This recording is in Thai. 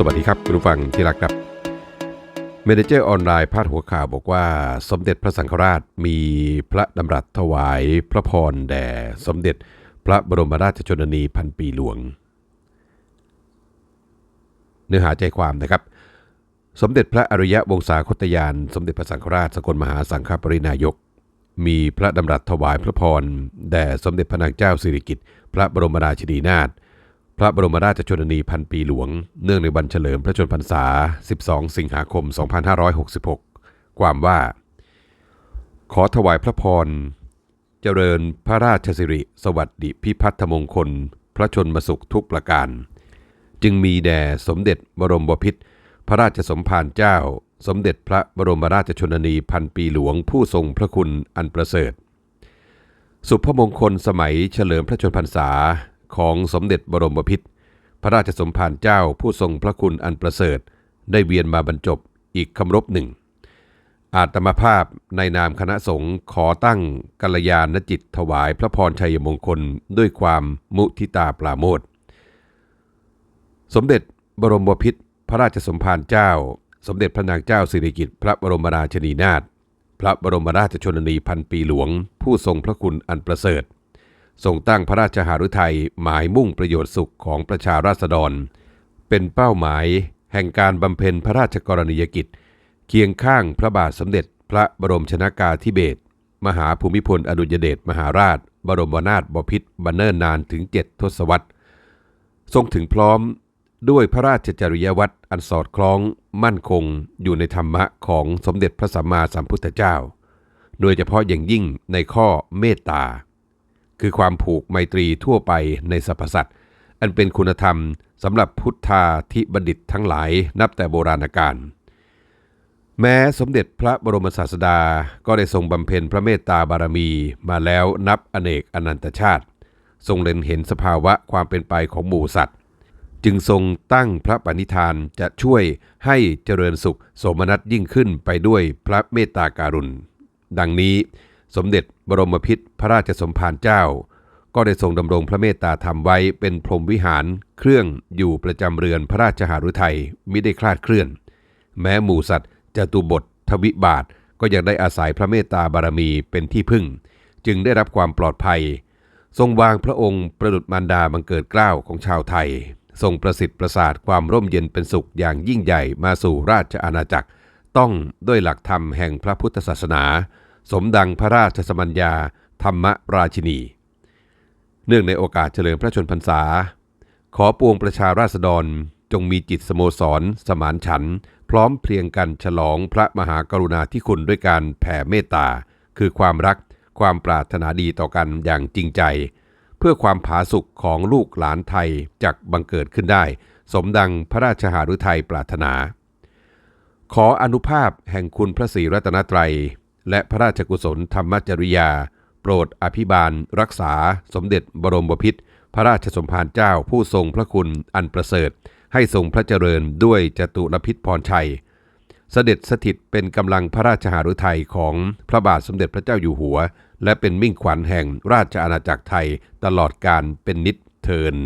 สวัสดีครับคุณผู้ฟังที่รักครับเมเนเจอร์ออนไลน์พาดหัวข่าวบอกว่า สมเด็จพระสังฆราชมีพระดำรัสถวายพระพรแด่สมเด็จพระบรมราชชนนีพันปีหลวง เนื้อหาใจความนะครับ สมเด็จพระอริยะวงศาคตยาน สมเด็จพระสังฆราชสกลมหาสังฆปรินายก มีพระดำรัสถวายพระพรแด่สมเด็จพระนางเจ้าสิริกิติ์พระบรมราชินีนาถ พระบรมราชชนนีพันปีหลวง เนื่องในวันเฉลิมพระชนพรรษา 12 สิงหาคม 2566 ความว่า ขอถวายพระพร เจริญพระราชสิริสวัสดิพิพัฒนมงคล พระชนมสุขทุกประการ จึงมีแด่สมเด็จบรมบพิตรพระราชสมภารเจ้า สมเด็จพระบรมราชชนนีพันปีหลวงผู้ทรงพระคุณอันประเสริฐ สุภมงคลสมัยเฉลิมพระชนพรรษา ของสมเด็จบรมพิตรพระราชสมภารเจ้าผู้ทรงพระคุณอันประเสริฐ ได้เวียนมาบรรจบอีกคำรบหนึ่ง อาตมาภาพในนามคณะสงฆ์ขอตั้งกัลยาณจิตถวายพระพรชัยมงคลด้วยความมุทิตาปราโมทสมเด็จบรมบพิตรพระราชสมภารเจ้า สมเด็จพระนางเจ้าสิริกิติ์พระบรมราชินีนาถพระบรมราชชนนีพันปีหลวง ผู้ทรงพระคุณอันประเสริฐ ทรงตั้งพระราชหฤทัยหมายมุ่งประโยชน์สุขของประชาราษฎร เป็นเป้าหมายแห่งการบำเพ็ญพระราชกรณียกิจ เคียงข้างพระบาทสมเด็จพระบรมชนากาธิเบศรมหาภูมิพลอดุลยเดชมหาราช บรมนาถบพิตรบันเนิ่นนานถึงเจ็ดทศวรรษ ทรงถึงพร้อมด้วยพระราชจริยวัตรอันสอดคล้องมั่นคงอยู่ในธรรมะของสมเด็จพระสัมมาสัมพุทธเจ้า โดยเฉพาะอย่างยิ่งในข้อเมตตา คือความผูกไมตรีทั่วไปในสรรพสัตว์อันเป็นคุณธรรมสำหรับพุทธาธิบัณฑิตทั้งหลายนับแต่โบราณกาลแม้สมเด็จพระบรมศาสดาก็ได้ทรงบำเพ็ญพระเมตตาบารมีมาแล้วนับอเนกอนันตชาติ ทรงเล็งเห็นสภาวะความเป็นไปของหมู่สัตว์ จึงทรงตั้งพระปณิธานจะช่วยให้เจริญสุขสมนัสยิ่งขึ้นไปด้วยพระเมตตาการุณ ดังนี้ สมเด็จบรมพิตรพระราชสมภารเจ้า ก็ได้ทรงดำรงพระเมตตาธรรมไว้เป็นพรหมวิหารเครื่องอยู่ประจำเรือนพระราชหฤทัยมิได้คลาดเคลื่อน แม้หมู่สัตว์จตุบททวิบาทก็ยังได้อาศัยพระเมตตาบารมีเป็นที่พึ่ง จึงได้รับความปลอดภัย ทรงวางพระองค์ประดุจมารดาบังเกิดเกล้าของชาวไทย ทรงประสิทธิ์ประสาทความร่มเย็นเป็นสุขอย่างยิ่งใหญ่มาสู่ราชอาณาจักร ต้องด้วยหลักธรรมแห่งพระพุทธศาสนา สมดังพระราชสมัญญาธรรมราชินี เนื่องในโอกาสเฉลิมพระชนพรรษา ขอปวงประชาราษฎรจงมีจิตสโมสร สมานฉันท์พร้อมเพรียงกันฉลองพระมหากรุณาธิคุณด้วยการแผ่เมตตา คือความรักความปรารถนาดีต่อกันอย่างจริงใจ เพื่อความผาสุกของลูกหลานไทยจากบังเกิดขึ้นได้ สมดังพระราชหฤทัยปรารถนา ขออนุภาพแห่งคุณพระศรีรัตนตรัย และพระราชกุศลธรรมจริยา โปรดอภิบาล รักษา สมเด็จบรมบพิตรพระราชสมภารเจ้าผู้ทรงพระคุณอันประเสริฐ ให้ทรงพระเจริญด้วยจตุรพิษพรชัย เสด็จสถิตเป็นกำลังพระราชหฤทัยของพระบาทสมเด็จพระเจ้าอยู่หัว และเป็นมิ่งขวัญแห่งราชอาณาจักรไทยตลอดการเป็นนิจเทิน